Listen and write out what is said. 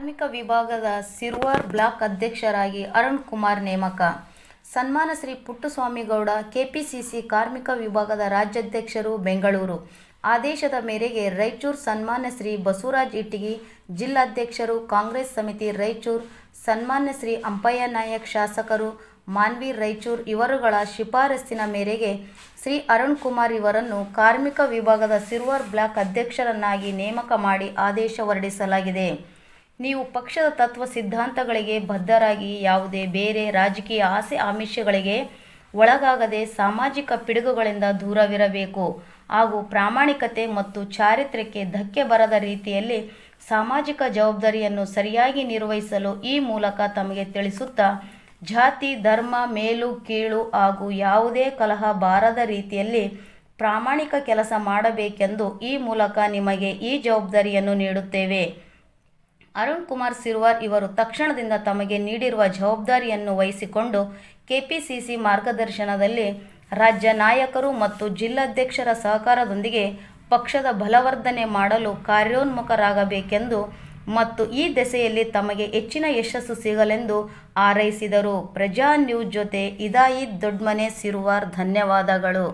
ಕಾರ್ಮಿಕ ವಿಭಾಗದ ಸಿರ್ವಾರ್ ಬ್ಲಾಕ್ ಅಧ್ಯಕ್ಷರಾಗಿ ಅರುಣ್ ಕುಮಾರ್ ನೇಮಕ. ಸನ್ಮಾನ ಶ್ರೀ ಪುಟ್ಟಸ್ವಾಮಿಗೌಡ, ಕೆಪಿಸಿಸಿ ಕಾರ್ಮಿಕ ವಿಭಾಗದ ರಾಜ್ಯಾಧ್ಯಕ್ಷರು ಬೆಂಗಳೂರು. ಆದೇಶದ ಮೇರೆಗೆ ರಾಯಚೂರು ಸನ್ಮಾನ್ಯ ಶ್ರೀ ಬಸವರಾಜ್ ಇಟ್ಟಿಗಿ, ಜಿಲ್ಲಾಧ್ಯಕ್ಷರು ಕಾಂಗ್ರೆಸ್ ಸಮಿತಿ ರಾಯಚೂರು, ಸನ್ಮಾನ್ಯ ಶ್ರೀ ಅಂಪಯ್ಯ ನಾಯಕ್ ಶಾಸಕರು, ಮಾನ್ವಿ ರಾಯಚೂರು ಇವರುಗಳ ಶಿಫಾರಸ್ಸಿನ ಮೇರೆಗೆ ಶ್ರೀ ಅರುಣ್ ಕುಮಾರ್ ಇವರನ್ನು ಕಾರ್ಮಿಕ ವಿಭಾಗದ ಸಿರ್ವಾರ್ ಬ್ಲಾಕ್ ಅಧ್ಯಕ್ಷರನ್ನಾಗಿ ನೇಮಕ ಮಾಡಿ ಆದೇಶ ಹೊರಡಿಸಲಾಗಿದೆ. ನೀವು ಪಕ್ಷದ ತತ್ವ ಸಿದ್ಧಾಂತಗಳಿಗೆ ಬದ್ಧರಾಗಿ ಯಾವುದೇ ಬೇರೆ ರಾಜಕೀಯ ಆಸೆ ಆಮಿಷಗಳಿಗೆ ಒಳಗಾಗದೆ ಸಾಮಾಜಿಕ ಪಿಡುಗುಗಳಿಂದ ದೂರವಿರಬೇಕು. ಹಾಗೂ ಪ್ರಾಮಾಣಿಕತೆ ಮತ್ತು ಚಾರಿತ್ರ್ಯಕ್ಕೆ ಧಕ್ಕೆ ಬರದ ರೀತಿಯಲ್ಲಿ ಸಾಮಾಜಿಕ ಜವಾಬ್ದಾರಿಯನ್ನು ಸರಿಯಾಗಿ ನಿರ್ವಹಿಸಲು ಈ ಮೂಲಕ ತಮಗೆ ತಿಳಿಸುತ್ತಾ, ಜಾತಿ, ಧರ್ಮ, ಮೇಲು, ಕೀಳು ಹಾಗೂ ಯಾವುದೇ ಕಲಹ ಬಾರದ ರೀತಿಯಲ್ಲಿ ಪ್ರಾಮಾಣಿಕ ಕೆಲಸ ಮಾಡಬೇಕೆಂದು ಈ ಮೂಲಕ ನಿಮಗೆ ಈ ಜವಾಬ್ದಾರಿಯನ್ನು ನೀಡುತ್ತೇವೆ. ಅರುಣ್ ಕುಮಾರ್ ಸಿರ್ವಾರ್ ಇವರು ತಕ್ಷಣದಿಂದ ತಮಗೆ ನೀಡಿರುವ ಜವಾಬ್ದಾರಿಯನ್ನು ವಹಿಸಿಕೊಂಡು ಕೆಪಿಸಿಸಿ ಮಾರ್ಗದರ್ಶನದಲ್ಲಿ ರಾಜ್ಯ ನಾಯಕರು ಮತ್ತು ಜಿಲ್ಲಾಧ್ಯಕ್ಷರ ಸಹಕಾರದೊಂದಿಗೆ ಪಕ್ಷದ ಬಲವರ್ಧನೆ ಮಾಡಲು ಕಾರ್ಯೋನ್ಮುಖರಾಗಬೇಕೆಂದು ಮತ್ತು ಈ ದೆಸೆಯಲ್ಲಿ ತಮಗೆ ಹೆಚ್ಚಿನ ಯಶಸ್ಸು ಸಿಗಲೆಂದು ಹಾರೈಸಿದರು. ಪ್ರಜಾ ನ್ಯೂಸ್ ಜೊತೆ ಇದಾಯಿ ದೊಡ್ಮನೆ ಸಿರುವಾರ್, ಧನ್ಯವಾದಗಳು.